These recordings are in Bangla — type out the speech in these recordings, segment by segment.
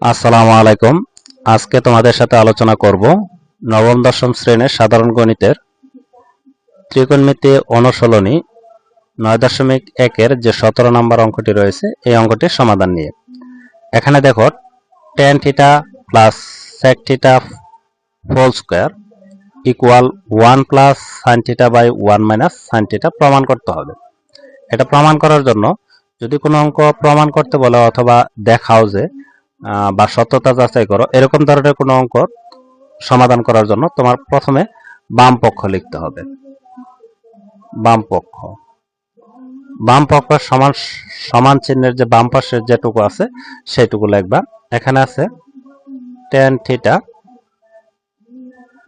আসসালামু আলাইকুম। আজকে তোমাদের সাথে আলোচনা করব নবম, দশম শ্রেণির সাধারণ গণিতের ত্রিকোণমিতি অনুশীলনী নয় দশমিক একের যে সতেরো নম্বর অঙ্কটি রয়েছে, এই অঙ্কটির সমাধান নিয়ে। এখানে দেখো tan theta plus sec theta whole square equal one plus sine theta by one minus sine theta প্রমাণ করতে হবে। এটা প্রমাণ করার জন্য যদি কোনো অঙ্ক প্রমাণ করতে বলে অথবা দেখাও যে বা সত্যতা যাচাই করো, এরকম ধরনের কোনো অঙ্ক সমাধান করার জন্য তোমার প্রথমে বাম পক্ষ লিখতে হবে। বাম পক্ষ। বাম পক্ষ সমান সমান চিহ্নের যে বাম পাশের যেটুকু আছে, সেইটুকু লিখবা। এখানে আছে tan theta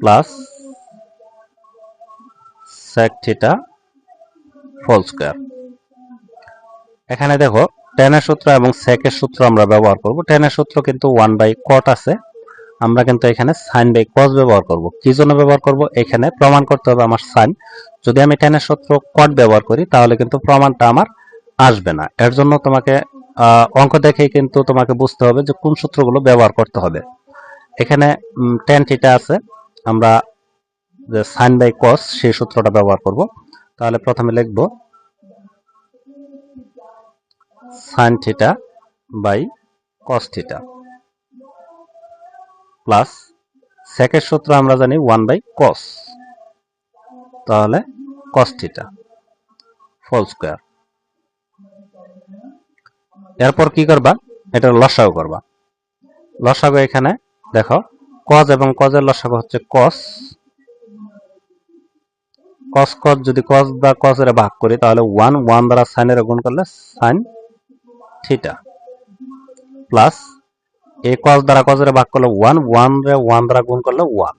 plus sec theta whole square এখানে দেখো টেনের সূত্র এবং সেকের সূত্র আমরা ব্যবহার করব। টেনের সূত্র কিন্তু ওয়ান বাই কট আছে। আমরা কিন্তু এখানে সাইন বাই কস ব্যবহার করব। কি জন্য ব্যবহার করব? এখানে প্রমাণ করতে হবে আমার সাইন যদি আমি টেনের সূত্র কট ব্যবহার করি, তাহলে কিন্তু প্রমাণটা আমার আসবে না। এর জন্য তোমাকে অঙ্ক দেখেই কিন্তু তোমাকে বুঝতে হবে যে কোন সূত্রগুলো ব্যবহার করতে হবে। এখানে টেন থিটা আছে। আমরা যে সাইন বাই কস সেই সূত্রটা ব্যবহার করব। তাহলে প্রথমে লিখব sine theta by cos theta plus সেকের সূত্র আমরা জানি ওয়ান বাই কস তাহলে কস থিটা ফল স্কোয়ার এরপর কি করবা? এটা লসাগু করবা। লসাগু এখানে দেখো কজ এবং কজের লসাগু হচ্ছে কস কস কস যদি কস বা কসের ভাগ করি, তাহলে ওয়ান ওয়ান দ্বারা সাইনের গুণ করলে সাইন থিটা প্লাস এ কস দ্বারা কসের ভাগ করলে ওয়ান ওয়ান রে ওয়ান দ্বারা গুণ করলে ওয়ান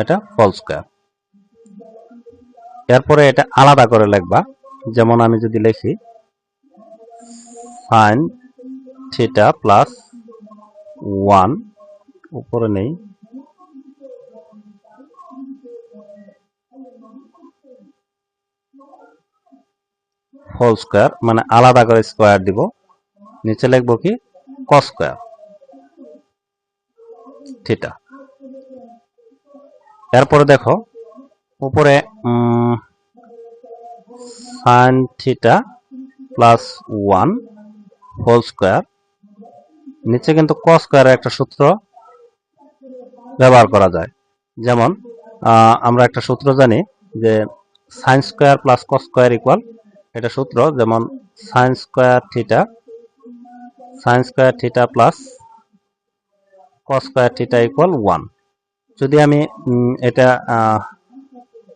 এটা ফল স্কোয়ার এরপরে এটা আলাদা করে লিখবা। যেমন আমি যদি লিখি সাইন থিটা প্লাস ওয়ান উপরে নেই। হোল স্কোয়ার মানে আলাদা করে স্কোয়ার দিব। নিচে লিখব কি? কস স্কোয়ার থিটা এরপরে দেখো, উপরে sine theta plus one whole square নিচে কিন্তু কস স্কোয়ারের একটা সূত্র ব্যবহার করা যায়। যেমন আমরা একটা সূত্র জানি যে sine square plus cos square equal এটা সূত্র, যেমন sine square theta sine square theta plus cos square theta equal one যদি আমি এটা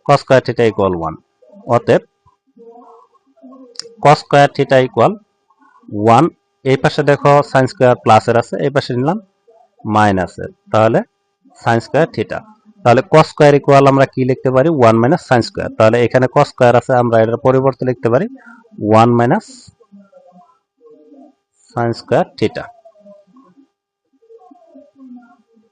cos square theta equal one অতএব cos square theta equal one এই পাশে দেখো সাইন স্কোয়ার প্লাসের আছে, এই পাশে নিলাম মাইনাসের। তাহলে সাইন স্কোয়ার থিটা। তাহলে কস স্কোয়ার ইকুয়াল আমরা কি লিখতে পারি? One minus sine square. তাহলে এখানে কস স্কোয়ার আছে, আমরা এটার পরিবর্তে লিখতে পারি one minus sine square theta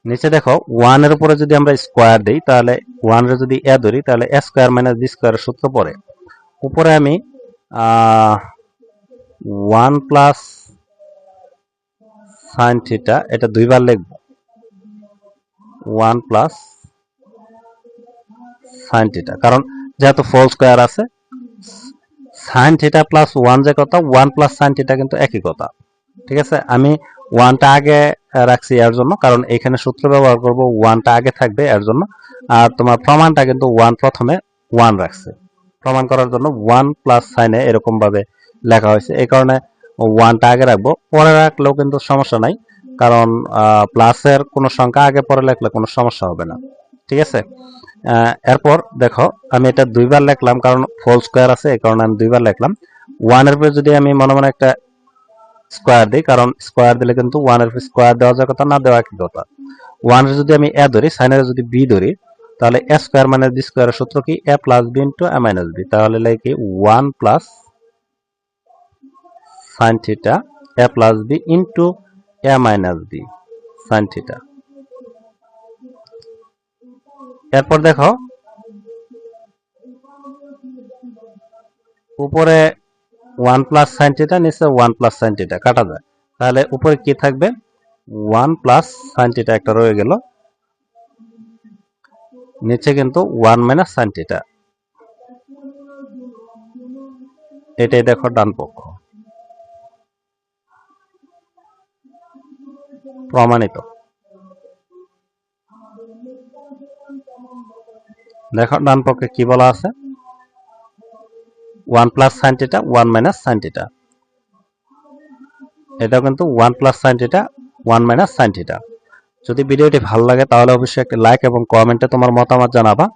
নিচে দেখো ওয়ানের উপরে যদি আমরা স্কোয়ার দিই, তাহলে ওয়ানের যদি এ ধরি, তাহলে এ স্কোয়ার মাইনাস বি স্কোয়ারের সূত্র পড়ে। উপরে আমি ওয়ান প্লাস সাইন থিটা এটা দুইবার লিখব। ওয়ান প্লাস সাইন থিটা কারণ যেহেতু ফোর স্কোয়ার আছে সাইন থিটা প্লাস ওয়ান যে কথা ওয়ান প্লাস সাইন থিটা কিন্তু একই কথা। ঠিক আছে? আমি ওয়ানটা আগে রাখছি এর জন্য, কারণ এখানে সূত্র ব্যবহার করব ওয়ানটা আগে থাকবে এর জন্য, আর তোমার প্রমাণটা কিন্তু ওয়ান প্রথমে ওয়ান রাখছে। প্রমাণ করার জন্য ওয়ান প্লাস সাইনে এরকম ভাবে লেখা হয়েছে। এই কারণে ওয়ানটা আগে রাখব। পরে রাখলেও কিন্তু সমস্যা নাই, কারণ প্লাসের কোনো সংখ্যা আগে পরে লেখলে কোনো সমস্যা হবে না। ঠিক আছে? এরপর দেখো, আমি এটা দুইবার লিখলাম, কারণ ফোল স্কোয়ার আছে, এই কারণে আমি দুইবার লিখলাম। ওয়ানের পরে যদি আমি মনে মনে একটা স্কোয়ার দিই, কারণ স্কোয়ার দিলে কিন্তু ওয়ানের স্কোয়ার দেওয়া যায় কথা না দেওয়া একই কথা। ওয়ানের যদি আমি এ ধরি সাইনের যদি বি ধরি, তাহলে এ স্কোয়ার মাইনাস বি স্কোয়ারের সূত্র কি? A plus B into A minus B তাহলে লিখি one plus sine theta A plus B into A minus B sine theta এরপর দেখো, উপরে ওয়ান প্লাস সাইন থিটা নিচে ওয়ান প্লাস সাইন থিটা কাটা যায়। তাহলে উপরে কি থাকবে? ওয়ান প্লাস সাইন থিটা একটা রয়ে গেল। নিচে কিন্তু ওয়ান মাইনাস সাইন থিটা এটাই দেখো ডান পক্ষ। প্রমাণিত। দেখো ডান পক্ষে কি বলা আছে? One plus sine theta, one minus sine theta. এটা কিন্তু one plus sine theta, one minus sine theta. যদি ভিডিওটি ভালো লাগে তাহলে অবশ্যই একটি লাইক এবং কমেন্টে তোমার মতামত জানাবা।